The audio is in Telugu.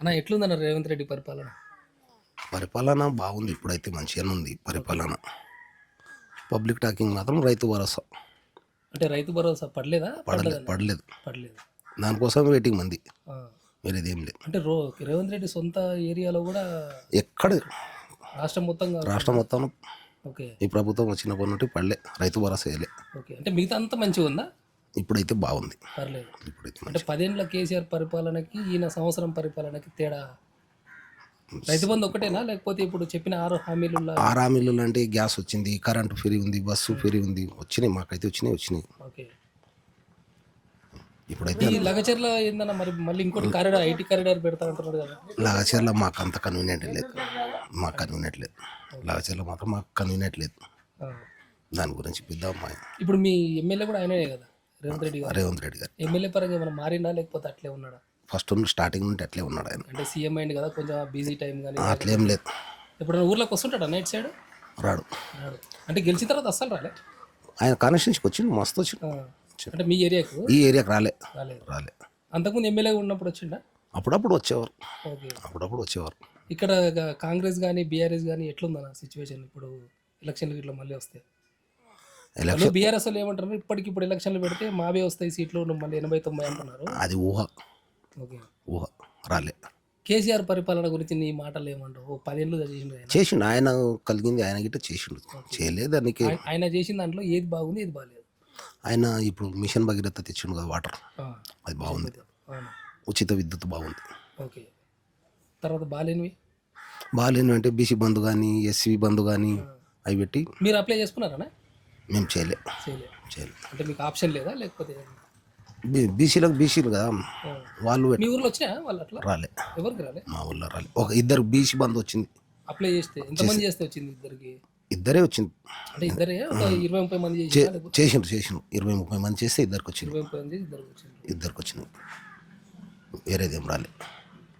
అన్న ఎట్లుందన్న రేవంత్ రెడ్డి పరిపాలన? పరిపాలన బాగుంది ఇప్పుడైతే మంచిగానే ఉంది పరిపాలన. పబ్లిక్ టాకింగ్ మాత్రం రైతు భరోసా. అంటే రైతు భరోసా పడలేదా? పడలేదు? పడలేదు. పడలేదు. దానికోసం వెయిటింగ్ మంది. వేరేది ఏం లేదు. అంటే రో రేవంత్ రెడ్డి సొంత ఏరియాలో కూడా ఎక్కడ? రాష్ట్రం మొత్తం కాదు. రాష్ట్రం మొత్తం. ఓకే. ఈ ప్రభుత్వం వచ్చినప్పటి నుండి పడలే రైతు భరోసా వేయలే. ఓకే. అంటే మిగతా అంతా మంచిగా ఉందా? ఇప్పుడైతే బాగుంది. పర్లేదు. ఇప్పుడైతే అంటే పదేండ్ల కేసీఆర్ పరిపాలనకి ఈయన సంవత్సరం పరిపాలనకి తేడా? రైతు బంధు ఒకటేనా? లేకపోతే ఇప్పుడు చెప్పిన ఆరు హామీలు ఆరామిల్లు అంటే గ్యాస్ వచ్చింది కరెంటు ఫ్రీ ఉంది బస్సు ఫ్రీ ఉంది. వచ్చినాయి మాకైతే వచ్చినాయి వచ్చినాయి. ఓకే. ఇప్పుడైతే ఈ లగచర్ల ఏందన్న మరి మళ్ళీ ఇంకోటి కారిడార్ ఐటీ కారిడార్ పెడతా అంటున్నాడు కదా. లాగచర్ల మాకు అంత కన్వీనియంట్ లేదు. మాకు కన్వీనియంట్ లేదు. లాగచర్ల మాత్రం మాకు కన్వీనియంట్ లేదు. దాని గురించి పెద్ద ఇప్పుడు మీ ఎమ్మెల్యే కూడా ఆయనే కదా? రేవంత్ రెడ్డి గారు? రేవంత్ రెడ్డి గారు. ఎమ్మెల్యే పరంగా ఏమైనా మారిందా? లేకపోతే అట్లే ఉన్నాడా? ఫస్ట్ స్టార్టింగ్ నుండి అట్లే ఉన్నాడు ఆయన. అంటే సీఎం అయింది కదా కొంచెం బిజీ టైం కానీ అట్లేం లేదు. ఎప్పుడైనా ఊర్లోకి వస్తుంటాడా నైట్ సైడ్? రాడు. రాడు. అంటే గెలిచిన తర్వాత అస్సలు రాలే? ఆయన కాన్స్టిట్యూన్సీకి వచ్చిండు మస్తు వచ్చిండు. ఆ. అంటే మీ ఏరియాకు? ఈ ఏరియాకి రాలే. రాలేదు రాలే. అంతకుముందు ఎమ్మెల్యే ఉన్నప్పుడు వచ్చిండా? అప్పుడప్పుడు వచ్చేవారు. అప్పుడప్పుడు వచ్చేవారు. ఇక్కడ కాంగ్రెస్ కానీ బీఆర్ఎస్ కానీ ఎట్లుందన్న సిచ్యువేషన్ ఇప్పుడు ఎలక్షన్లు ఇట్లా మళ్ళీ వస్తాయి ఎలక్షన్ బీఆర్ఎస్ ఏమంటారు ఇప్పటికి ఇప్పుడు ఎలక్షన్లు పెడితే మావే వస్తాయి సీట్లు మళ్ళీ ఎనభై తొంభై అంటున్నారు. అది ఊహ. ఓకే. ఊహ. రాలే. కేసీఆర్ పరిపాలన గురించి నీ మాటలు ఏమంటావు? పదేళ్ళు చేసిండు ఆయన. చేసిండు. ఆయన కలిగింది ఆయన గిట్ట చేసిండు. చేయలేదు దానికి. ఆయ- ఆయన చేసిన దాంట్లో ఏది బాగుంది ఏది బాగాలేదు ఆయన ఇప్పుడు మిషన్ భగీరథ తెచ్చిండు కదా వాటర్. అది బాగుంది. ఉచిత విద్యుత్ బాగుంది. ఓకే. తర్వాత బాగాలేనివి బాగాలేను అంటే బీసీ బంధు కానీ ఎస్సీ బంధు కానీ అవి పెట్టి మీరు అప్లై చేసుకున్నారా మేము చేయలే. చేయలే. అంటే మీకు ఆప్షన్ లేదా? లేకపోతే బీసీలకు బీసీలు కదా. వాళ్ళు మీ ఊర్లో వచ్చినా వాళ్ళు అట్లా? రాలే. ఎవరికి రాలే? మా ఊళ్ళో రాలే. ఒక ఇద్దరు బీసీ బంధు వచ్చింది. అప్లై చేస్తే ఎంతమంది చేస్తే వచ్చింది ఇద్దరికి? ఇద్దరే వచ్చింది. అంటే ఇద్దరే? ఇరవై ముప్పై మంది చేసిండ్రు చేసిండ్రు. ఇరవై ముప్పై మంది చేస్తే ఇద్దరికి వచ్చింది. ఇరవై ముప్పై మంది ఇద్దరికి వచ్చింది ఇద్దరికి వచ్చింది. వేరేదేం రాలే.